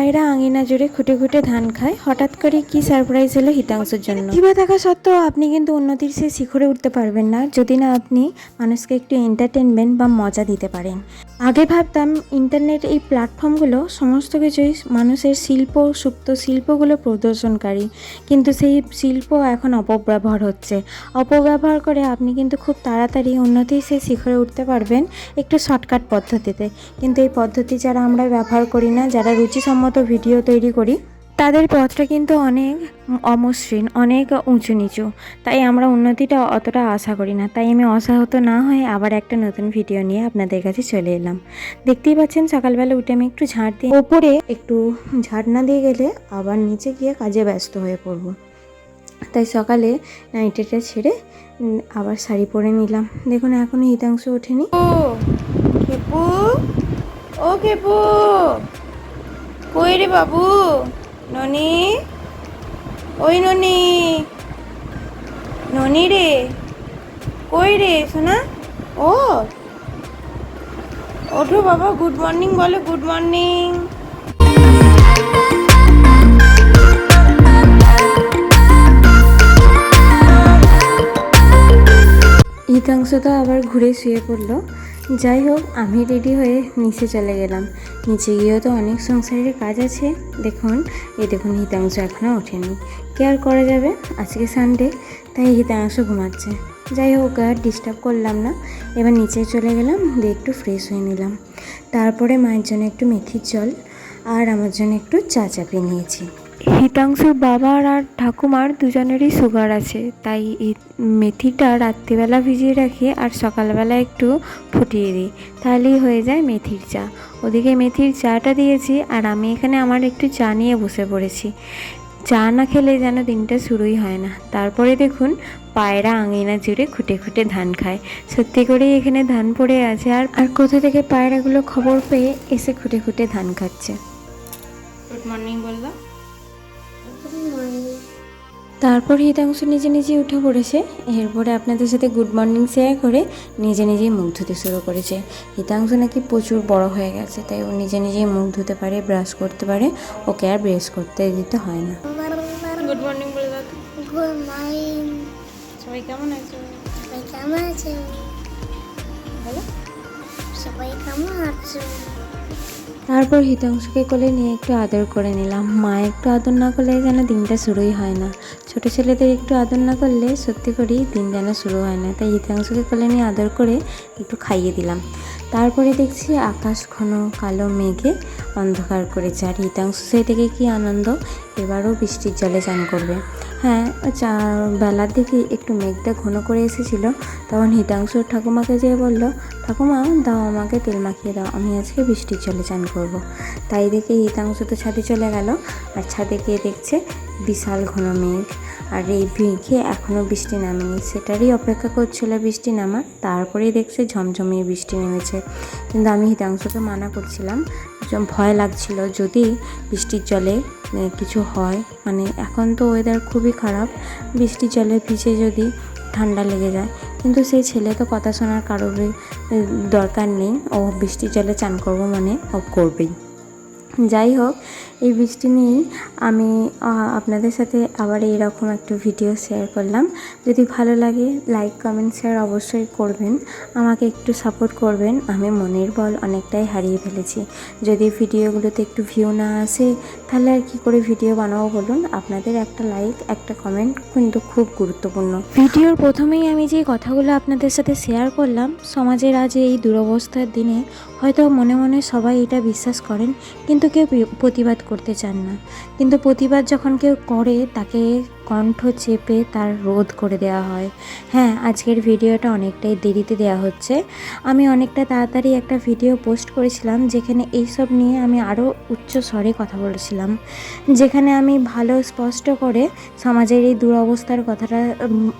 পায়রা আঙিনা জুড়ে খুঁটে খুঁটে ধান খায়, হঠাৎ করে কি সারপ্রাইজ হলো হিতাংশুর জন্য? প্রতিভা থাকা সত্ত্বেও আপনি কিন্তু উন্নতির সে শিখরে উঠতে পারবেন না, যদি না আপনি মানুষকে একটু এন্টারটেনমেন্ট বা মজা দিতে পারেন। আগে ভাবতাম ইন্টারনেট এই প্ল্যাটফর্মগুলো সমস্ত কিছুই মানুষের শিল্প, সুপ্ত শিল্পগুলো প্রদর্শনকারী। কিন্তু সেই শিল্প এখন অপব্যবহার হচ্ছে। অপব্যবহার করে আপনি কিন্তু খুব তাড়াতাড়ি উন্নতির সে শিখরে উঠতে পারবেন একটু শর্টকাট পদ্ধতিতে। কিন্তু এই পদ্ধতি যারা আমরা ব্যবহার করি না, যারা রুচিসম্মত ভিডিও তৈরি করি। তাদের পথটা কিন্তু অনেক অমসৃণ, অনেক উঁচু নিচু। তাই আমরা উন্নতিটা অতটা আশা করি না। তাই আমি অসাহত না হয়ে আবার একটা নতুন ভিডিও নিয়ে আপনাদের কাছে চলে এলাম। দেখতেই পাচ্ছেন সকালবেলা উঠে আমি একটু ঝাড় দিয়ে ওপরে একটু ঝাড় না দিয়ে গেলে আবার নিচে গিয়ে কাজে ব্যস্ত হয়ে পড়ব। তাই সকালে নাইটেটা ছেড়ে আবার শাড়ি পরে নিলাম। দেখুন, এখনও হিতাংশ ওঠেনি। ও খেপু ও খেপু কই রে বাবু? ননি? ওই ননি। ননি রে। কই রে সোনা? ও। ওঠো বাবা গুড মর্নিং বলো গুড মর্নিং হিতাংশ তো আবার ঘুরে শুয়ে পড়ল। যাই হোক, আমি রেডি হয়ে নিচে চলে গেলাম। নিচে গিয়েও তো অনেক সংসারের কাজ আছে। দেখুন, এই দেখুন, হিতাংশ এখনও ওঠেনি। কে আর করা যাবে? আজকে সানডে তাই হিতাংশ ঘুমাচ্ছে। যাই হোক, আর ডিস্টার্ব করলাম না। এবার নিচে চলে গেলাম, দিয়ে একটু ফ্রেশ হয়ে নিলাম। তারপরে মায়ের জন্য একটু মেথির জল, আর আমার জন্য একটু চা চাপিয়ে নিয়েছি। হিতাংশুর বাবার আর ঠাকুমার দুজনেরই সুগার আছে, তাই মেথিটা রাত্রিবেলা ভিজিয়ে রাখি আর সকালবেলা একটু ফুটিয়ে দিই। তাহলেই হয়ে যায় মেথির চা। ওদিকে মেথির চাটা দিয়েছি আর আমি এখানে আমার একটু চা নিয়ে বসে পড়েছি। চা না খেলে যেন দিনটা শুরুই হয় না। তারপরে দেখুন পায়রা আঙিনা জুড়ে খুঁটে খুঁটে ধান খায়। সত্যি করেই এখানে ধান পড়ে আছে আর আর কোথা থেকে পায়রাগুলো খবর পেয়ে এসে খুঁটে খুঁটে ধান খাচ্ছে? গুড মর্নিং বলল। তারপর হিতাংশ নিজে নিজে উঠে পড়েছে। এরপরে আপনাদের সাথে গুড মর্নিং শেয়ার করে নিজে নিজেই মুখ ধুতে শুরু করেছে। হিতাংশ নাকি প্রচুর বড় হয়ে গেছে তাই ও নিজে নিজেই মুখ ধুতে পারে ব্রাশ করতে পারে। ওকে আর ব্রাশ করতে দিতে হয় না। গুড মর্নিং বলে দাও গুড মর্নিং। সবাই কেমন আছো? সবাই কেমন আছো? বলো সবাই কেমন আছো? তারপর হিতাংশকে কোলে নিয়ে একটু আদর করে নিলাম। মা একটু আদর না করলে যেন দিনটা শুরুই হয় না। ছোট ছেলেদের একটু আদর না করলে সত্যি করেই দিন যেন শুরু হয় না। তাই হিতাংশকে কোলে নিয়ে আদর করে একটু খাইয়ে দিলাম। তারপরে দেখছি আকাশ ঘন কালো মেঘে অন্ধকার করেছে। আর হিতাংশ সেই থেকে কি আনন্দ? এবারও বৃষ্টির জলে চান করবে। হ্যাঁ চা, বেলার দিকে একটু মেঘটা ঘন করে এসেছিল, তখন হিতাংশ ঠাকুমাকে যেয়ে বলল, ঠাকুমা, দাও আমাকে তেল মাখিয়ে দাও, আমি আজকে বৃষ্টির জলে চান করব। তাই দেখে হিতাংশ তো ছাদে চলে গেল। আর ছাদে গিয়ে দেখছে বিশাল ঘন মেঘ। আর এই মেঘে এখনও বৃষ্টি নামেনি। সেটারই অপেক্ষা করছিল বৃষ্টি নামা। তারপরেই দেখছে ঝমঝমিয়ে বৃষ্টি নেমেছে। কিন্তু আমি হিতাংশকে মানা করছিলাম ভয় লাগছিল যদি বৃষ্টির জলে কিছু হয়। মানে এখন তো ওয়েদার খুবই খারাপ। বৃষ্টির জলে ভিজে যদি ঠান্ডা লেগে যায়। কিন্তু সেই ছেলে তো কথা শোনার কারোরই দরকার নেই। ও বৃষ্টির জলে চান করব মানে ও করবেই। যাই হোক, এই বৃষ্টি নিয়েই আমি আপনাদের সাথে আবার এইরকম একটা ভিডিও শেয়ার করলাম। যদি ভালো লাগে লাইক কমেন্ট শেয়ার অবশ্যই করবেন। আমাকে একটু সাপোর্ট করবেন। আমি মনের বল অনেকটাই হারিয়ে ফেলেছি। যদি ভিডিওগুলোতে একটু ভিউ না আসে তাহলে আর কি করে ভিডিও বানাবো বলুন? আপনাদের একটা লাইক একটা কমেন্ট কিন্তু খুব গুরুত্বপূর্ণ। ভিডিওর প্রথমেই আমি যে কথাগুলো আপনাদের সাথে শেয়ার করলাম, সমাজের আজ এই দুরবস্থার দিনে হয়তো মনে মনে সবাই এটা বিশ্বাস করেন, কিন্তু কেউ প্রতিবাদ করতে চান না। কিন্তু প্রতিবাদ যখন কেউ করে, তাকে কণ্ঠ চেপে তার রোধ করে দেওয়া হয়। হ্যাঁ আজকের ভিডিওটা অনেকটাই দেরিতে দেওয়া হচ্ছে। আমি অনেকটা তাড়াতাড়ি একটা ভিডিও পোস্ট করেছিলাম, যেখানে এইসব নিয়ে আমি আরও উচ্চ স্বরে কথা বলেছিলাম। যেখানে আমি ভালো স্পষ্ট করে সমাজের এই দুরবস্থার কথাটা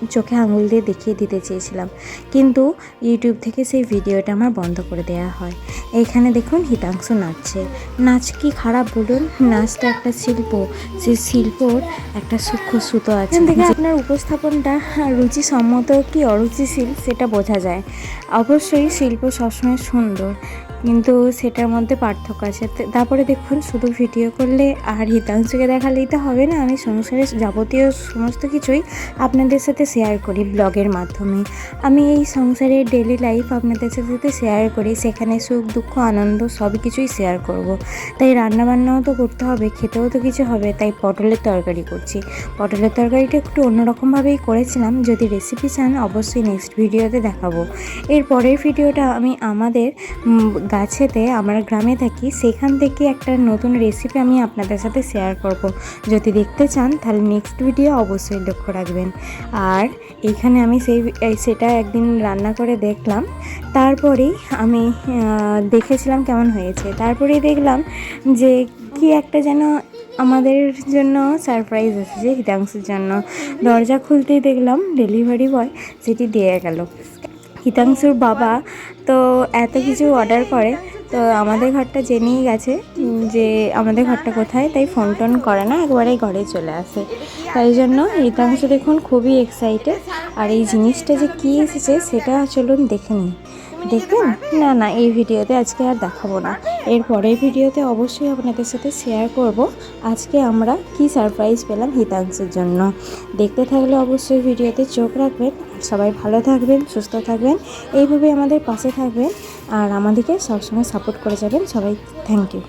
চোখে আঙুল দিয়ে দেখিয়ে দিতে চেয়েছিলাম। কিন্তু ইউটিউব থেকে সেই ভিডিওটা আমার বন্ধ করে দেওয়া হয়। এইখানে দেখুন হিতাংশ নাচছে। নাচ কি খারাপ বলুন? নাচটা একটা শিল্প। সেই শিল্পর একটা সূক্ষ্ম সুতো আছে। এখান থেকে আপনার উপস্থাপনটা রুচিসম্মত কি অরুচিশীল সেটা বোঝা যায়। অবশ্যই শিল্প সবসময় সুন্দর। কিন্তু সেটার মধ্যে পার্থক্য আছে। তারপরে দেখুন, শুধু ভিডিও করলে আর হিতাংশুকে দেখালেই তো হবে না। আমি সংসারের যাবতীয় সমস্ত কিছুই আপনাদের সাথে শেয়ার করি ব্লগের মাধ্যমে। আমি এই সংসারের ডেলি লাইফ আপনাদের সাথে শেয়ার করি। সেখানে সুখ, দুঃখ, আনন্দ সব কিছুই শেয়ার করব। তাই রান্নাবান্নাও তো করতে হবে, খেতেও তো কিছু হবে, তাই পটলের তরকারি করছি। পটলের তরকারিটা একটু অন্যরকমভাবেই করেছিলাম। যদি রেসিপি চান, অবশ্যই নেক্সট ভিডিওতে দেখাবো। এর পরের ভিডিওটা আমি আমাদের গাছেতে আমরা গ্রামে থাকি, সেখান থেকে একটা নতুন রেসিপি আমি আপনাদের সাথে শেয়ার করব। যদি দেখতে চান, তাহলে নেক্সট ভিডিও অবশ্যই লক্ষ্য রাখবেন। আর এখানে আমি সেই সেটা একদিন রান্না করে দেখলাম। তারপরেই আমি দেখেছিলাম কেমন হয়েছে। তারপরেই দেখলাম যে কি একটা যেন আমাদের জন্য সারপ্রাইজ এসেছে হিতাংশুর জন্য। দরজা খুলতেই দেখলাম ডেলিভারি বয় সেটি দিয়ে গেল। হিতাংশুর বাবা তো এত কিছু অর্ডার করে, তো আমাদের ঘরটা জেনেই গেছে যে আমাদের ঘরটা কোথায়, তাই ফোন টোন করে না, একবারেই ঘরে চলে আসে। তাই জন্য হিতাংশু দেখুন খুবই এক্সাইটেড আর এই জিনিসটা যে কী এসেছে, সেটা চলুন দেখে নিই। দেখবেন না না এই ভিডিওতে আজকে আর দেখাবো না। এর পরের ভিডিওতে অবশ্যই আপনাদের সাথে শেয়ার করব। আজকে আমরা কি সারপ্রাইজ পেলাম হিতাংশের জন্য। দেখতে থাকলে অবশ্যই ভিডিওতে চোখ রাখবেন। সবাই ভালো থাকবেন সুস্থ থাকবেন এইভাবে আমাদের পাশে থাকবেন। আর আমাদেরকে সবসময় সাপোর্ট করে যাবেন। সবাই থ্যাংক ইউ